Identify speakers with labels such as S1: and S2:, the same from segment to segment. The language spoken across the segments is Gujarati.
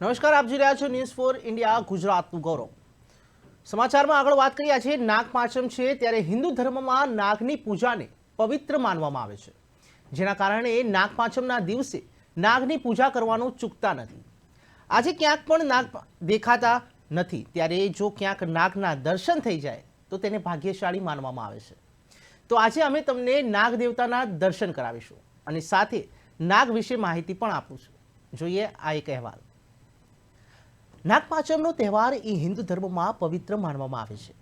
S1: નમસ્કાર, આપ જોઈ રહ્યા છો ન્યૂઝ ફોર ઇન્ડિયા ગુજરાતનું ગૌરવ. સમાચારમાં આગળ વાત કરીએ છીએ નાગ પાંચમ છે, ત્યારે હિન્દુ ધર્મમાં નાગની પૂજાને પવિત્ર માનવામાં આવે છે. જેના કારણે નાગ પાંચમના દિવસે નાગની પૂજા કરવાનું ચૂકતા નથી. આજે ક્યાંક પણ નાગ દેખાતા નથી, ત્યારે જો ક્યાંક નાગના દર્શન થઈ જાય, તો તેને ભાગ્યશાળી માનવામાં આવે છે. તો આજે અમે તમને નાગ દેવતાના દર્શન કરાવીશું અને સાથે નાગ વિશે માહિતી પણ આપું છું. જોઈએ આ એક અહેવાલ. નાગપાંચમનો તહેવાર એ હિન્દુ ધર્મમાં પવિત્ર માનવામાં આવે છે.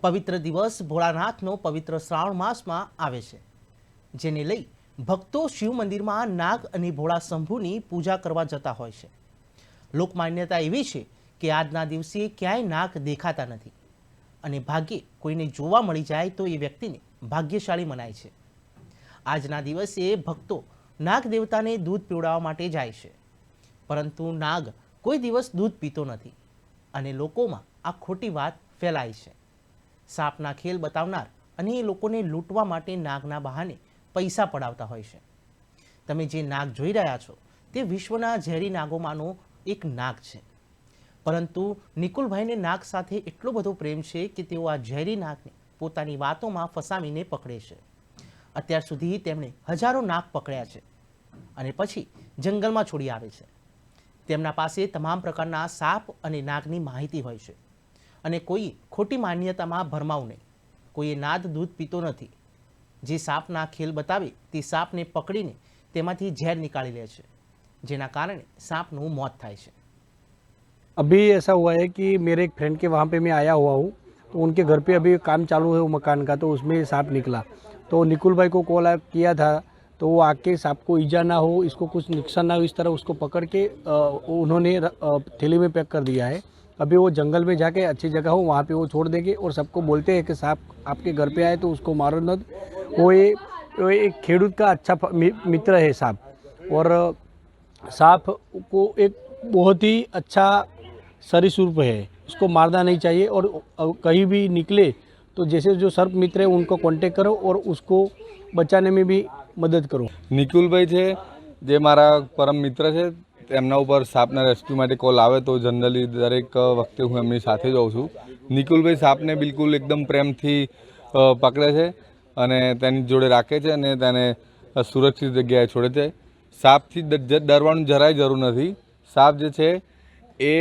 S1: પવિત્ર દિવસ ભોળાનાથનો પવિત્ર શ્રાવણ માસમાં આવે છે. જેને લઈ ભક્તો શિવ મંદિરમાં નાગ અને ભોળા શંભુની પૂજા કરવા જતા હોય છે. લોકમાન્યતા એવી છે કે આજના દિવસે ક્યાંય નાગ દેખાતા નથી. અને ભાગ્યે કોઈને જોવા મળી જાય તો એ વ્યક્તિને ભાગ્યશાળી મનાય છે. આજના દિવસે ભક્તો નાગ દેવતાને દૂધ પીવડાવવા માટે જાય છે. પરંતુ નાગ કોઈ દિવસ દૂધ પીતો નથી. અને લોકોમાં આ ખોટી વાત ફેલાય છે. સાપના ખેલ બતાવનાર અને એ લોકોને લૂંટવા માટે નાગના બહાને પૈસા પડાવતા હોય છે. તમે જે નાગ જોઈ રહ્યા છો, તે વિશ્વના ઝેરી નાગોમાંનો એક નાગ છે. પરંતુ નિકુલભાઈને નાગ સાથે એટલો બધો પ્રેમ છે કે તેઓ આ ઝેરી નાગને પોતાની વાતોમાં ફસાવીને પકડે છે. અત્યાર સુધી તેમણે હજારો નાગ પકડ્યા છે અને પછી જંગલમાં છોડી આવે છે. તેમના પાસે તમામ પ્રકારના સાપ અને નાગની માહિતી હોય છે અને કોઈ ખોટી માન્યતામાં ભરમાવું નહીં કોઈએ નાદ દૂધ પીતો નથી જે સાપના ખેલ બતાવે તે સાપને પકડીને તેમાંથી ઝેર નીકાળી લે છે જેના કારણે સાપનું મોત થાય છે
S2: अभी ऐसा हुआ है कि मेरे एक फ्रेंड के वहाँ पे मैं आया हुआ हूँ तो उनके घर पे अभी काम चालू है वो मकान का तो उसमें सांप निकला तो निकुल भाई को कॉल आ- किया था तो वो आके सांप को ईजा ना हो, इसको कुछ नुकसान ना हो, इस तरह उसको पकड़ के उन्होंने थैली में पैक कर दिया है। अभी वो जंगल में जाके अच्छी जगह हो, वहाँ पे वो छोड़ देंगे और सबको बोलते हैं कि सांप आपके घर पे आए तो उसको मारो न वो ये एक खेडूत का अच्छा मित्र है सांप और सांप को एक बहुत ही अच्छा सरीसृप है उसको मारना नहीं चाहिए और कहीं भी निकले तो जैसे जो सर्प मित्र है उनको कांटेक्ट करो और उसको बचाने में भी મદદ કરો.
S3: નિકુલભાઈ છે, જે મારા પરમ મિત્ર છે, એમના ઉપર સાપના રેસ્ક્યુ માટે કોલ આવે તો જનરલી દરેક વખતે હું એમની સાથે જ હોઉં છું. નિકુલભાઈ સાપને બિલકુલ એકદમ પ્રેમથી પકડે છે અને તેની જોડે રાખે છે અને તેને સુરક્ષિત જગ્યાએ છોડે છે. સાપથી ડરવાનું જરાય જરૂર નથી. સાપ જે છે, એ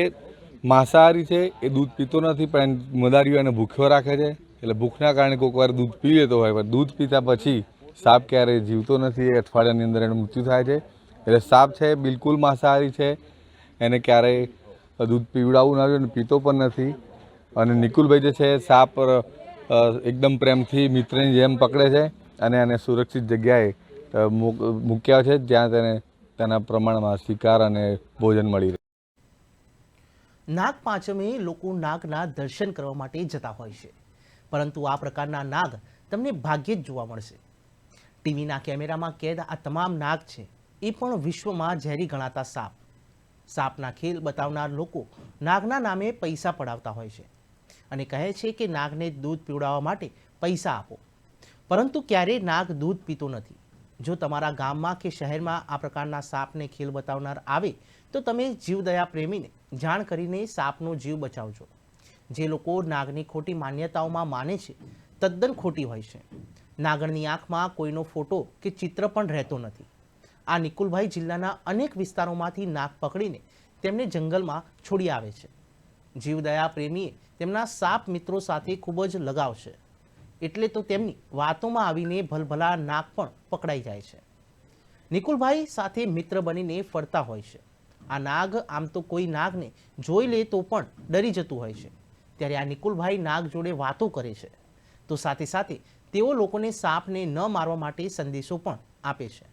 S3: માંસાહારી છે, એ દૂધ પીતો નથી, પણ મદારીઓ એને ભૂખ્યો રાખે છે. એટલે ભૂખના કારણે કોઈક વાર દૂધ પી લેતો હોય, પણ દૂધ પીતા પછી સાપ ક્યારેય જીવતો નથી અઠવાડિયાની અંદર એનું મૃત્યુ થાય છે. એટલે સાપ છે, બિલકુલ માંસાહારી છે. એને ક્યારેય દૂધ પીવડાવવું ના જોઈએ અને પીતો પણ નથી. અને નિકુલભાઈ જે છે, સાપ એકદમ પ્રેમથી મિત્રની જેમ પકડે છે અને એને સુરક્ષિત જગ્યાએ મૂક- મૂક્યા છે, જ્યાં તેને તેના પ્રમાણમાં શિકાર અને ભોજન મળી રહે
S1: નાગ પાંચમે લોકો નાગના દર્શન કરવા માટે જતા હોય છે. પરંતુ આ પ્રકારના નાગ તમને ભાગ્યે જ જોવા મળશે. ટીવીના કેમેરામાં કેદ આ તમામ નાગ છે. એ પણ વિશ્વમાં ઝેરી ગણાતા સાપ. સાપના ખેલ બતાવનાર લોકો નાગના નામે પૈસા પડાવતા હોય છે અને કહે છે કે નાગને દૂધ પીવડાવવા માટે પૈસા આપો. પરંતુ ક્યારેય નાગ દૂધ પીતો નથી? જો તમારા ગામમાં કે શહેરમાં આ પ્રકારના સાપને ખેલ બતાવનાર આવે, તો તમે જીવદયા પ્રેમીને જાણ કરીને સાપનો જીવ બચાવજો. જે લોકો નાગની ખોટી માન્યતાઓમાં માને છે, તદ્દન ખોટી હોય છે. નાગરની આંખમાં કોઈનો ફોટો કે ચિત્ર પણ રહેતો નથી. આ નિકુલભાઈ જિલ્લાના અનેક વિસ્તારોમાંથી નાગ પકડીને તેમને જંગલમાં છોડી આવે છે. જીવદયા પ્રેમીએ તેમના સાપ મિત્રો સાથે ખૂબ જ લગાવ છે. એટલે તો તેમની વાતોમાં આવીને ભલભલા નાગ પણ પકડાઈ જાય છે. નિકુલભાઈ સાથે મિત્ર બનીને ફરતા હોય છે. આ નાગ આમ તો કોઈ નાગને જોઈ લે તો પણ ડરી જતું હોય છે. ત્યારે આ નિકુલભાઈ નાગ જોડે વાતો કરે છે. તો સાથે સાથે તેઓ લોકોને સાપને ન મારવા માટે સંદેશો પણ આપે છે.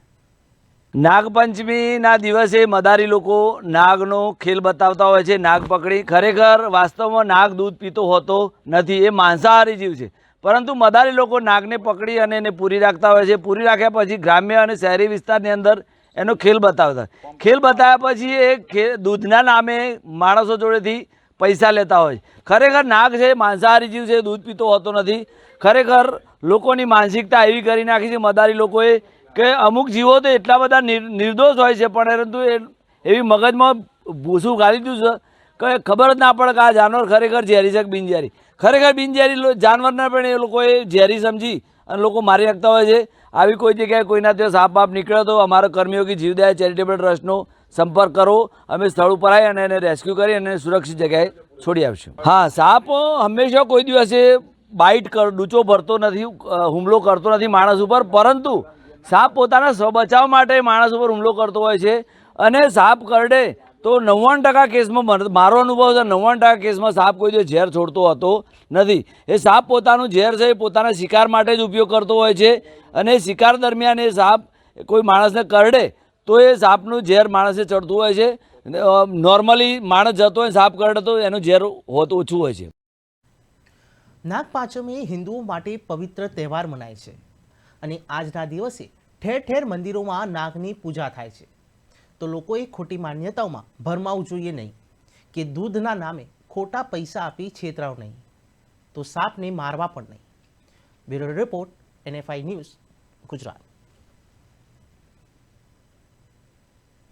S4: નાગપંચમીના દિવસે મદારી લોકો નાગનો ખેલ બતાવતા હોય છે. નાગ પકડી, ખરેખર વાસ્તવમાં નાગ દૂધ પીતો હોતો નથી, એ માંસાહારી જીવ છે. પરંતુ મદારી લોકો નાગને પકડી અને એને પૂરી રાખતા હોય છે. પૂરી રાખ્યા પછી ગ્રામ્ય અને શહેરી વિસ્તારની અંદર એનો ખેલ બતાવતા. ખેલ બતાવ્યા પછી એ દૂધના નામે માણસો જોડેથી પૈસા લેતા હોય. ખરેખર નાગ છે, માંસાહારી જીવ છે, દૂધ પીતો હોતો નથી. ખરેખર લોકોની માનસિકતા એવી કરી નાખી છે મદારી લોકોએ કે અમુક જીવો તો એટલા બધા નિર- નિર્દોષ હોય છે, પણ પરંતુ એવી મગજમાં ભૂસું ગાળી દીધું છે કે ખબર જ ના પડે કે આ જાનવર ખરેખર ઝેરી છે કે બિનઝેરી. ખરેખર બિનઝેરી જાનવરને પણ એ લોકોએ ઝેરી સમજી અને લોકો મારી નાખતા હોય છે. આવી કોઈ જગ્યાએ કોઈના ત્યાં સાપ બાપ નીકળે તો અમારો કર્મયોગી જીવદયા ચેરિટેબલ ટ્રસ્ટનો સંપર્ક કરો. અમે સ્થળ ઉપર આવી અને એને રેસ્ક્યુ કરી અને સુરક્ષિત જગ્યાએ છોડી આપશું હા, સાપ હંમેશા કોઈ દિવસે બાઇટ કર, ડૂચો ભરતો નથી હુમલો કરતો નથી માણસ ઉપર. પરંતુ સાપ પોતાના સ્વબચાવ માટે માણસ ઉપર હુમલો કરતો હોય છે. અને સાપ કરડે તો નવ્વાણું ટકા કેસમાં મારો અનુભવ છે, નવ્વાણું ટકા કેસમાં સાપ કોઈ જો ઝેર છોડતો હતો નથી. એ સાપ પોતાનું ઝેર છે, એ પોતાના શિકાર માટે જ ઉપયોગ કરતો હોય છે. અને શિકાર દરમિયાન એ સાપ કોઈ માણસને કરડે તો એ સાપનું ઝેર માણસે ચડતું હોય છે. નોર્મલી માણસ જતો હોય સાપ કરડે તો એનું ઝેર હોતું, ઓછું હોય છે.
S1: નાગપાંચમ હિન્દુઓ માટે પવિત્ર તહેવાર મનાય છે. અને આજના દિવસે ઠેર ઠેર મંદિરોમાં નાગની પૂજા થાય છે. તો લોકોએ ખોટી માન્યતાઓમાં ભરમાવું જોઈએ નહીં કે દૂધના નામે ખોટા પૈસા આપી છેતરાવ નહીં. તો સાપને મારવા પણ નહીં. Bureau report, NFI news, Gujarat.